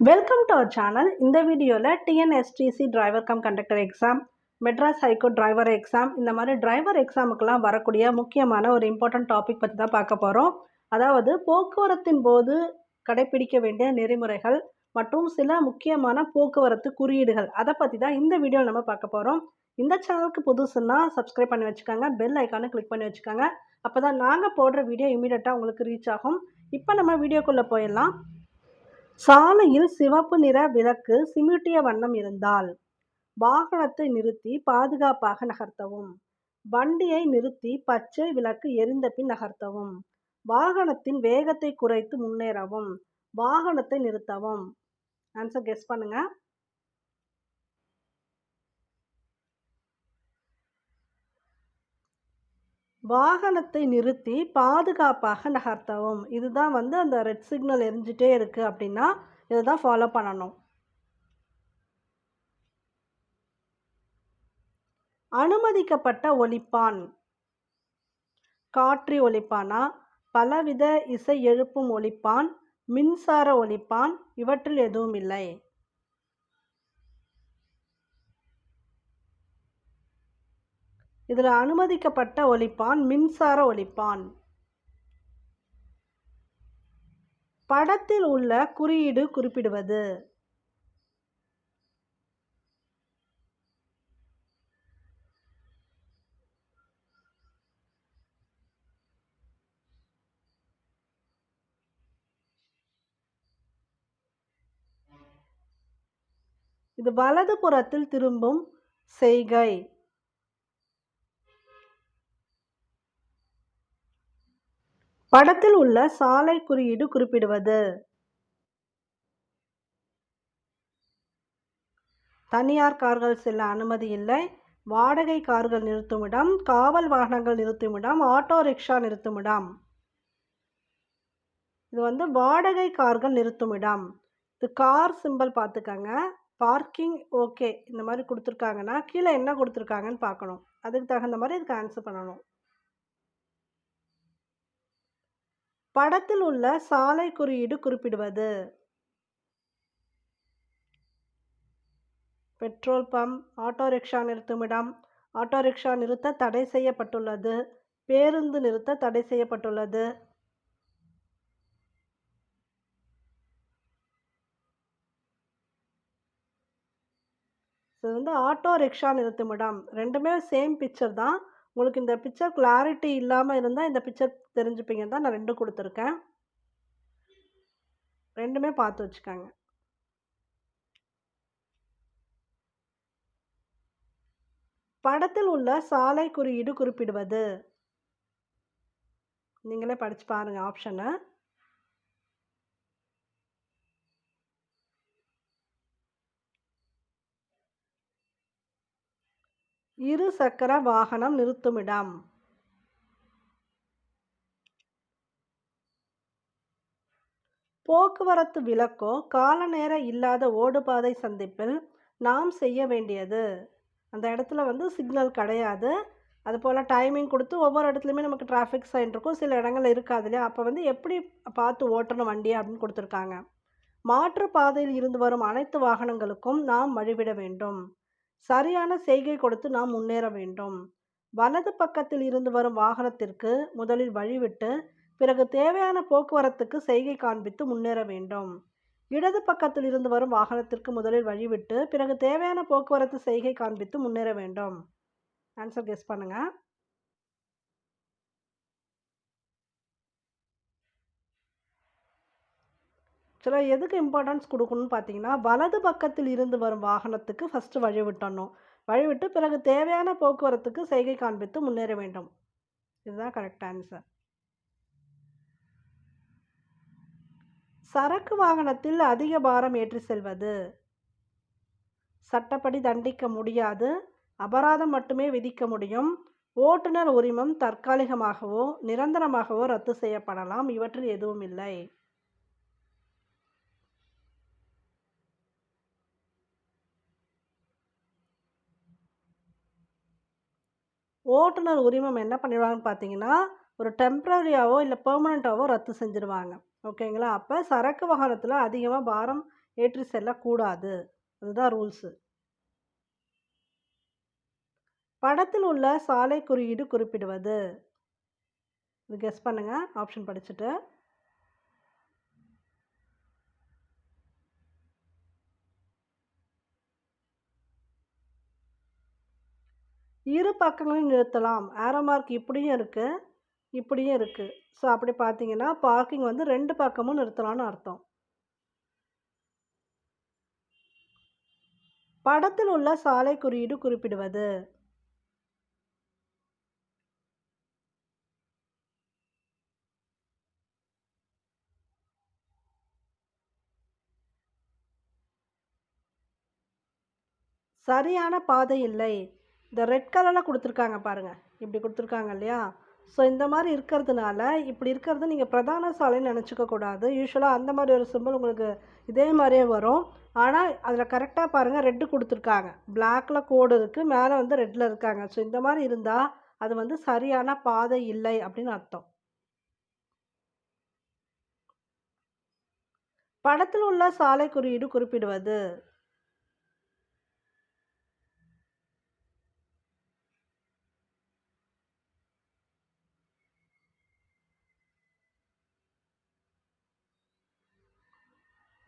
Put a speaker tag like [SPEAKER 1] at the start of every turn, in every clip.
[SPEAKER 1] Welcome to our channel இந்த வீடியோவில் TNSTC driver cum conductor exam Madras high court driver exam இந்த மாதிரி driver எக்ஸாமுக்கெல்லாம் வரக்கூடிய முக்கியமான ஒரு இம்பார்ட்டன்ட் டாபிக் பற்றி தான் பார்க்க போகிறோம் அதாவது போக்குவரத்தின் போது கடைப்பிடிக்க வேண்டிய நெறிமுறைகள் மற்றும் சில முக்கியமான போக்குவரத்து குறியீடுகள். அதை பற்றி தான் இந்த வீடியோவில் நம்ம பார்க்க போகிறோம் இந்த சேனலுக்கு புதுசுன்னா சப்ஸ்கிரைப் பண்ணி வச்சுக்கோங்க. பெல் ஐக்கானை கிளிக் பண்ணி வச்சுக்கோங்க. அப்போ தான் நாங்கள் போடுற வீடியோ இமீடியட்டாக உங்களுக்கு ரீச் ஆகும். இப்போ நம்ம வீடியோக்குள்ளே போயிடலாம். சாலையில் சிவப்பு நிற விளக்கு சிமிட்டிய வண்ணம் இருந்தால் வாகனத்தை நிறுத்தி பாதுகாப்பாக நகர்த்தவும். வண்டியை நிறுத்தி பச்சை விளக்கு எரிந்த பின் நகர்த்தவும். வாகனத்தின் வேகத்தை குறைத்து முன்னேறவும். வாகனத்தை நிறுத்தவும். ஆன்சர் கெஸ் பண்ணுங்கள் வாகனத்தை நிறுத்தி பாதுகாப்பாக நகர்த்தவும். இதுதான் வந்து அந்த ரெட் சிக்னல் எரிஞ்சிட்டே இருக்குது அப்படின்னா இதை தான் ஃபாலோ பண்ணணும். அனுமதிக்கப்பட்ட ஒலிப்பான். காற்றி ஒலிப்பானா? பலவித இசை எழுப்பும் ஒலிப்பான் மின்சார ஒலிப்பான் இவற்றில் எதுவும் இல்லை. இதில் அனுமதிக்கப்பட்ட ஒலிப்பான் மின்சார ஒலிப்பான். படத்தில் உள்ள குறியீடு குறிப்பிடுவது. இது வலது புறத்தில் திரும்பும் செய்கை. படத்தில் உள்ள சாலை குறியீடு குறிப்பிடுவது. தனியார் கார்கள் செல்ல அனுமதி இல்லை. வாடகை கார்கள் நிறுத்துமிடம் காவல் வாகனங்கள் நிறுத்துமிடம் ஆட்டோ ரிக்ஷா நிறுத்துமிடம் இது வந்து வாடகை கார்கள் நிறுத்துமிடம் இது கார் சிம்பிள் பார்த்துக்கங்க. Parking okay. இந்த மாதிரி கொடுத்துருக்காங்கன்னா கீழே என்ன கொடுத்துருக்காங்கன்னு பார்க்கணும். அதுக்கு தகுந்த மாதிரி இதுக்கு ஆன்சர் பண்ணணும். படத்தில் உள்ள சாலை குறியீடு குறிப்பிடுவது. பெட்ரோல் பம்ப் ஆட்டோ ரிக்ஷா நிறுத்துமிடம் ஆட்டோ ரிக்ஷா நிறுத்த தடை செய்யப்பட்டுள்ளது பேருந்து நிறுத்த தடை செய்யப்பட்டுள்ளது. இது வந்து ஆட்டோ ரிக்ஷா நிறுத்துமிடம் ரெண்டுமே சேம் பிக்சர் தான். உங்களுக்கு இந்த பிக்சர் கிளாரிட்டி இல்லாமல் இருந்தால் இந்த பிக்சர் தெரிஞ்சுப்பீங்க தான் நான் ரெண்டும் கொடுத்துருக்கேன். ரெண்டுமே பார்த்து வச்சுக்கோங்க. படத்தில் உள்ள சாலை குறியீடு குறிப்பிடுவது. நீங்களே படித்து பாருங்கள் ஆப்ஷனை இரு சக்கர வாகனம் நிறுத்துமிடம். போக்குவரத்து விலக்கோ கால நேர இல்லாத ஓடுபாதை சந்திப்பில் நாம் செய்ய வேண்டியது. அந்த இடத்துல வந்து சிக்னல் கிடையாது. அது போல் டைமிங் கொடுத்து ஒவ்வொரு இடத்துலையுமே நமக்கு டிராஃபிக் சைன் இருக்கும். சில இடங்கள் இருக்காது இல்லையா? அப்போ வந்து எப்படி பார்த்து ஓட்டணும் வண்டி அப்படின்னு கொடுத்துருக்காங்க. மாற்று பாதையில் இருந்து வரும் அனைத்து வாகனங்களுக்கும் நாம் வழிவிட வேண்டும். சரியான செய்கை கொடுத்து நாம் முன்னேற வேண்டும். வலது பக்கத்தில் இருந்து வரும் வாகனத்திற்கு முதலில் வழிவிட்டு பிறகு தேவையான போக்குவரத்துக்கு செய்கை காண்பித்து முன்னேற வேண்டும். இடது பக்கத்தில் இருந்து வரும் வாகனத்திற்கு முதலில் வழிவிட்டு பிறகு தேவையான போக்குவரத்து செய்கை காண்பித்து முன்னேற வேண்டும். ஆன்சர் கெஸ் பண்ணுங்கள் ஆக்சுவலாக எதுக்கு இம்பார்ட்டன்ஸ் கொடுக்கணும்னு பார்த்தீங்கன்னா வலது பக்கத்தில் இருந்து வரும் வாகனத்துக்கு ஃபஸ்ட்டு வழி விட்டணும் வழிவிட்டு பிறகு தேவையான போக்குவரத்துக்கு செய்கை காண்பித்து முன்னேற வேண்டும். இதுதான் கரெக்ட் ஆன்சர் சரக்கு வாகனத்தில் அதிக பாரம் ஏற்றி செல்வது. சட்டப்படி தண்டிக்க முடியாது. அபராதம் மட்டுமே விதிக்க முடியும். ஓட்டுநர் உரிமம் தற்காலிகமாகவோ நிரந்தரமாகவோ ரத்து செய்யப்படலாம். இவற்றில் எதுவும் இல்லை. ஓட்டுநர் உரிமம் என்ன பண்ணிடுவாங்கன்னு பார்த்தீங்கன்னா ஒரு டெம்ப்ரரியாவோ இல்லை பெர்மனண்ட்டாவோ ரத்து செஞ்சுருவாங்க. ஓகேங்களா? அப்போ சரக்கு வாகனத்தில் அதிகமாக பாரம் ஏற்றி செல்லக்கூடாது. அதுதான் ரூல்ஸு படத்தில் உள்ள சாலை குறியீடு குறிப்பிடுவது. இது கெஸ் பண்ணுங்கள் ஆப்ஷன் படிச்சுட்டு. இரு பக்கங்களையும் நிறுத்தலாம். ஆரோ மார்க் இப்படியும் இருக்குது இப்படியும் இருக்குது ஸோ அப்படி பார்த்தீங்கன்னா பார்க்கிங் வந்து ரெண்டு பக்கமும் நிறுத்தலாம்னு அர்த்தம். படத்தில் உள்ள சாலை குறியீடு குறிப்பிடுவது. சரியான பாதை இல்லை. இந்த ரெட் கலரில் கொடுத்துருக்காங்க பாருங்கள் இப்படி கொடுத்துருக்காங்க இல்லையா? ஸோ இந்த மாதிரி இருக்கிறதுனால இப்படி இருக்கிறது நீங்கள் பிரதான சாலைன்னு நினச்சிக்க கூடாது. யூஸ்வலாக அந்த மாதிரி ஒரு சிம்பிள் உங்களுக்கு இதே மாதிரியே வரும். ஆனால் அதில் கரெக்டாக பாருங்கள் ரெட்டு கொடுத்துருக்காங்க. பிளாக்கில் கோடு இருக்குது மேலே வந்து ரெட்டில் இருக்காங்க. ஸோ இந்த மாதிரி இருந்தால் அது வந்து சரியான பாதை இல்லை அப்படின்னு அர்த்தம். படத்தில் உள்ள சாலை குறியீடு குறிப்பிடுவது.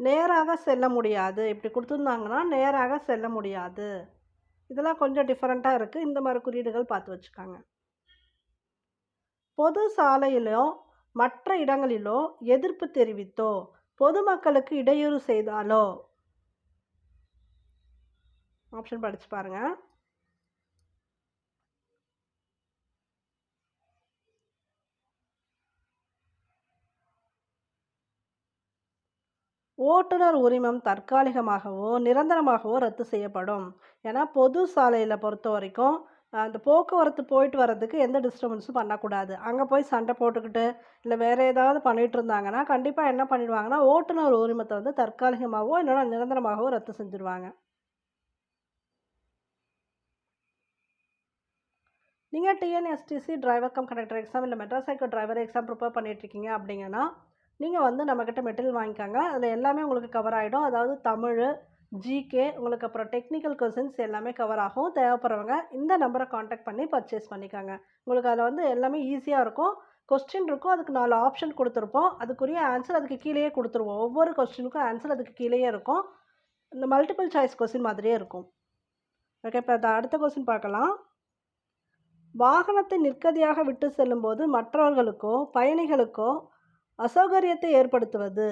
[SPEAKER 1] நேராக செல்ல முடியாது. இப்படி கொடுத்துருந்தாங்கன்னா நேராக செல்ல முடியாது. இதெல்லாம் கொஞ்சம் டிஃப்ரெண்ட்டாக இருக்குது இந்த மாதிரி குறியீடுகள் பார்த்து வச்சுக்காங்க. பொது சாலையிலோ மற்ற இடங்களிலோ எதிர்ப்பு தெரிவித்தோ பொதுமக்களுக்கு இடையூறு செய்தாலோ ஆப்ஷன் படித்து பாருங்கள் ஓட்டுநர் உரிமம் தற்காலிகமாகவோ நிரந்தரமாகவோ ரத்து செய்யப்படும். ஏன்னா பொது சாலையில் பொறுத்த வரைக்கும் அந்த போக்குவரத்து போயிட்டு வர்றதுக்கு எந்த டிஸ்டர்பன்ஸும் பண்ணக்கூடாது. அங்கே போய் சண்டை போட்டுக்கிட்டு இல்லை வேறு ஏதாவது பண்ணிகிட்டு இருந்தாங்கன்னா கண்டிப்பாக என்ன பண்ணிடுவாங்கன்னா ஓட்டுநர் உரிமத்தை வந்து தற்காலிகமாகவோ இல்லைன்னா நிரந்தரமாகவோ ரத்து செஞ்சுருவாங்க. நீங்கள் TNSTC driver cum conductor exam இல்லை Madras cycle driver exam prepare பண்ணிகிட்ருக்கீங்க அப்படிங்கன்னா நீங்கள் வந்து நம்மக்கிட்ட மெட்டீரியல் வாங்கிக்காங்க. அதில் எல்லாமே உங்களுக்கு கவர் ஆகிடும் அதாவது தமிழ் ஜிகே உங்களுக்கு அப்புறம் டெக்னிக்கல் கொஸ்டின்ஸ் எல்லாமே கவர் ஆகும். தேவைப்படுறவங்க இந்த நம்பரை காண்டாக்ட் பண்ணி பர்ச்சேஸ் பண்ணிக்காங்க. உங்களுக்கு அதில் வந்து எல்லாமே ஈஸியாக இருக்கும். கொஸ்டின் இருக்கும். அதுக்கு நாலு ஆப்ஷன் கொடுத்துருப்போம். அதுக்குரிய ஆன்சர் அதுக்கு கீழேயே கொடுத்துருவோம். ஒவ்வொரு கொஸ்டினுக்கும் ஆன்சர் அதுக்கு கீழேயே இருக்கும். இந்த மல்டிபிள் சாய்ஸ் கொஸ்டின் மாதிரியே இருக்கும். ஓகே இப்போ அடுத்த கொஸ்டின் பார்க்கலாம். வாகனத்தை நிற்கதியாக விட்டு செல்லும்போது மற்றவர்களுக்கோ பயணிகளுக்கோ அசௌகரியத்தை ஏற்படுத்துவது?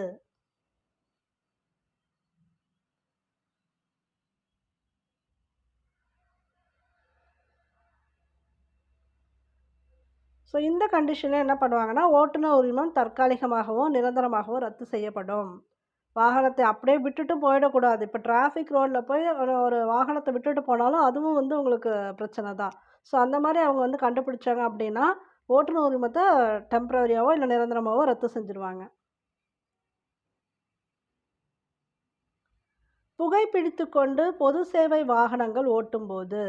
[SPEAKER 1] ஸோ இந்த கண்டிஷனில் என்ன பண்ணுவாங்கன்னா ஓட்டுநர் உரிமம் தற்காலிகமாகவோ நிரந்தரமாகவோ ரத்து செய்யப்படும். வாகனத்தை அப்படியே விட்டுட்டு போயிடக்கூடாது. இப்போ டிராஃபிக் ரோடில் போய் ஒரு ஒரு வாகனத்தை விட்டுட்டு போனாலும் அதுவும் வந்து உங்களுக்கு பிரச்சனை தான். ஸோ அந்த மாதிரி அவங்க வந்து கண்டுபிடிச்சாங்க அப்படின்னா ஓட்டுநர் உரிமத்தை டெம்பரரியாவோ இல்லை நிரந்தரமாகவோ ரத்து செஞ்சுருவாங்க. புகைப்பிடித்து கொண்டு பொது சேவை வாகனங்கள் ஓட்டும்போது.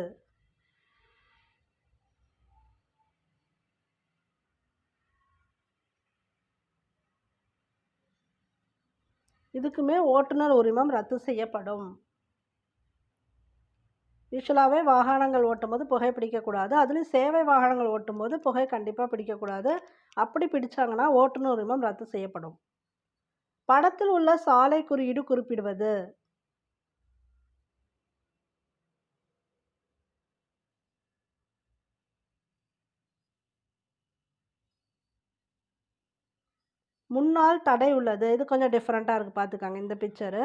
[SPEAKER 1] இதுக்குமே ஓட்டுநர் உரிமம் ரத்து செய்யப்படும். யூஸ்வலாகவே வாகனங்கள் ஓட்டும்போது புகை பிடிக்கக்கூடாது. அதுலேயும் சேவை வாகனங்கள் ஓட்டும்போது புகை கண்டிப்பாக பிடிக்கக்கூடாது. அப்படி பிடிச்சாங்கன்னா ஓட்டுநர் உரிமம் ரத்து செய்யப்படும். படத்தில் உள்ள சாலை குறியீடு குறிப்பிடுவது. முன்னால் தடை உள்ளது. இது கொஞ்சம் டிஃப்ரெண்ட்டாக இருக்குது பார்த்துக்காங்க. இந்த பிக்சரு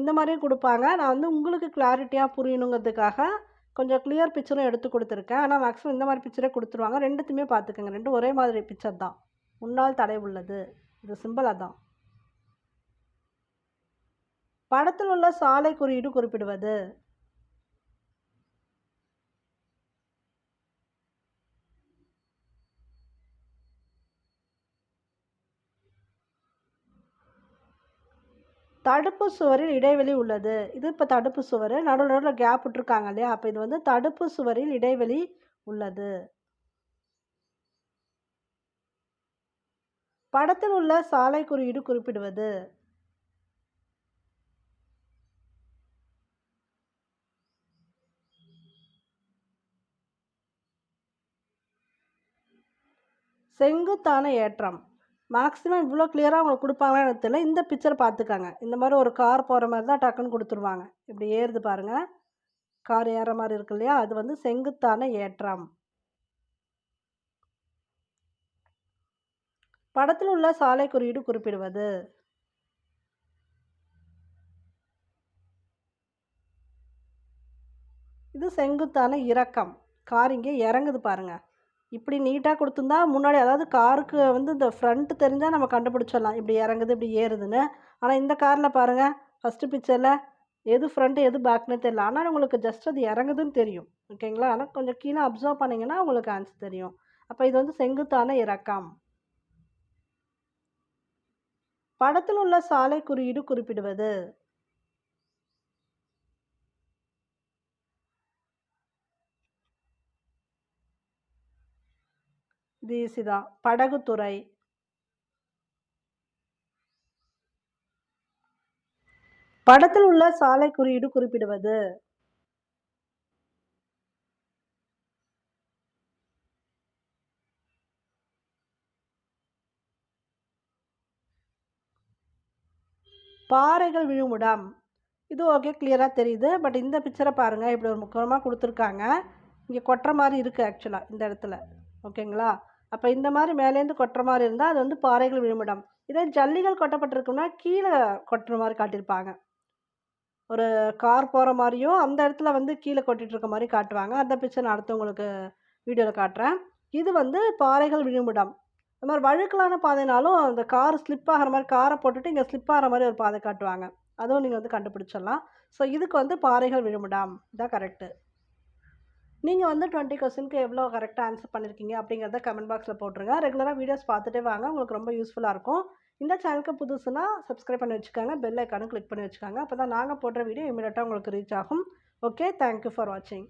[SPEAKER 1] இந்த மாதிரியும் கொடுப்பாங்க. நான் வந்து உங்களுக்கு கிளாரிட்டியாக புரியணுங்கிறதுக்காக கொஞ்சம் கிளியர் பிக்சரும் எடுத்து கொடுத்துருக்கேன். ஆனால் மேக்ஸிமம் இந்த மாதிரி பிக்சரே கொடுத்துருவாங்க. ரெண்டுத்தையுமே பார்த்துக்கோங்க. ரெண்டும் ஒரே மாதிரி பிக்சர் தான். முன்னால் தடை உள்ளது. இது சிம்பிளாக தான் படத்தில் உள்ள சாலை குறியீடு குறிப்பிடுவது. தடுப்பு சுவரில் இடைவெளி உள்ளது. இது இப்போ தடுப்பு சுவர். நடுவில் நடுவில் கேப் விட்டுருக்காங்க இல்லையா? அப்போ இது வந்து தடுப்பு சுவரில் இடைவெளி உள்ளது. படத்தில் உள்ள சாலை குறியீடு குறிப்பிடுவது. செங்குத்தான ஏற்றம். மேக்ஸிமம் இவ்வளோ கிளியராக அவங்க கொடுப்பாங்களா எனக்கு தெரியல. இந்த பிக்சர் பார்த்துக்கங்க. இந்த மாதிரி ஒரு கார் போகிற மாதிரி தான் டக்குன்னு கொடுத்துருவாங்க. இப்படி ஏறுது பாருங்கள் கார் ஏற மாதிரி இருக்கு இல்லையா? அது வந்து செங்குத்தான ஏற்றம். படத்தில் உள்ள சாலை குறியீடு குறிப்பிடுவது. இது செங்குத்தான இறக்கம். கார் இங்கே இறங்குது பாருங்கள் இப்படி நீட்டாக கொடுத்துருந்தா முன்னாடி அதாவது காருக்கு வந்து இந்த ஃப்ரண்ட்டு தெரிஞ்சால் நம்ம கண்டுபிடிச்சிடலாம். இப்படி இறங்குது இப்படி ஏறுதுன்னு. ஆனால் இந்த காரில் பாருங்கள் ஃபஸ்ட்டு பிக்சரில் எது ஃப்ரண்ட்டு எது பேக்னே தெரியல. ஆனால் உங்களுக்கு ஜஸ்ட் அது இறங்குதுன்னு தெரியும். ஓகேங்களா ஆனால் கொஞ்சம் கீழே அப்சர்வ் பண்ணிங்கன்னா உங்களுக்கு ஆன்சர் தெரியும். அப்போ இது வந்து செங்குத்தான இறக்கம். படத்தில் உள்ள சாலை குறியீடு குறிப்பிடுவது. தீசிதா படகுத்துறை படத்தில் உள்ள சாலை குறியீடு குறிப்பிடுவது. பாறைகள் விழுமிடம் இது ஓகே கிளியராக தெரியுது. பட் இந்த பிக்சரை பாருங்கள் இப்படி ஒரு முக்கியமாக கொடுத்துருக்காங்க. இங்கே கொட்டுற மாதிரி இருக்குது ஆக்சுவலாக இந்த இடத்துல. ஓகேங்களா அப்போ இந்த மாதிரி மேலேருந்து கொட்டுற மாதிரி இருந்தால் அது வந்து பாறைகள் விழுமிடம். இதே ஜல்லிகள் கொட்டப்பட்டிருக்குன்னா கீழே கொட்டுற மாதிரி காட்டியிருப்பாங்க. ஒரு கார் போகிற மாதிரியும் அந்த இடத்துல வந்து கீழே கொட்டிகிட்டு இருக்க மாதிரி காட்டுவாங்க. அந்த பிக்சர் நான் அடுத்து உங்களுக்கு வீடியோவில் காட்டுறேன். இது வந்து பாறைகள் விழுமிடம். இந்த மாதிரி வழுக்கலான பாதைனாலும் அந்த கார் ஸ்லிப் ஆகிற மாதிரி காரை போட்டுட்டு இங்கே ஸ்லிப் ஆகிற மாதிரி ஒரு பாதை காட்டுவாங்க. அதுவும் நீங்கள் வந்து கண்டுபிடிச்சிடலாம். ஸோ இதுக்கு வந்து பாறைகள் விழுமிடம். இதான் கரெக்டு நீங்கள் வந்து டுவெண்ட்டி கொஸ்டினுக்கு எவ்வளோ கரெக்டாக ஆன்சர் பண்ணியிருக்கீங்க அப்படிங்கிறத கமெண்ட் பாக்ஸில் போட்டுருங்க. ரெகுலராக வீடியோஸ் பார்த்துட்டே வாங்க. உங்களுக்கு ரொம்ப யூஸ்ஃபுல்லாக இருக்கும். இந்த சேனலுக்கு புதுசுனா சப்ஸ்கிரைப் பண்ணி வச்சுக்கோங்க. பெல் ஐக்கானும் கிளிக் பண்ணி வச்சுக்கோங்க. அப்போ தான் நாங்கள் போடுற வீடியோ இமீடியட்டாக உங்களுக்கு ரீச் ஆகும். ஓகே தேங்க்யூ ஃபார் வாட்சிங்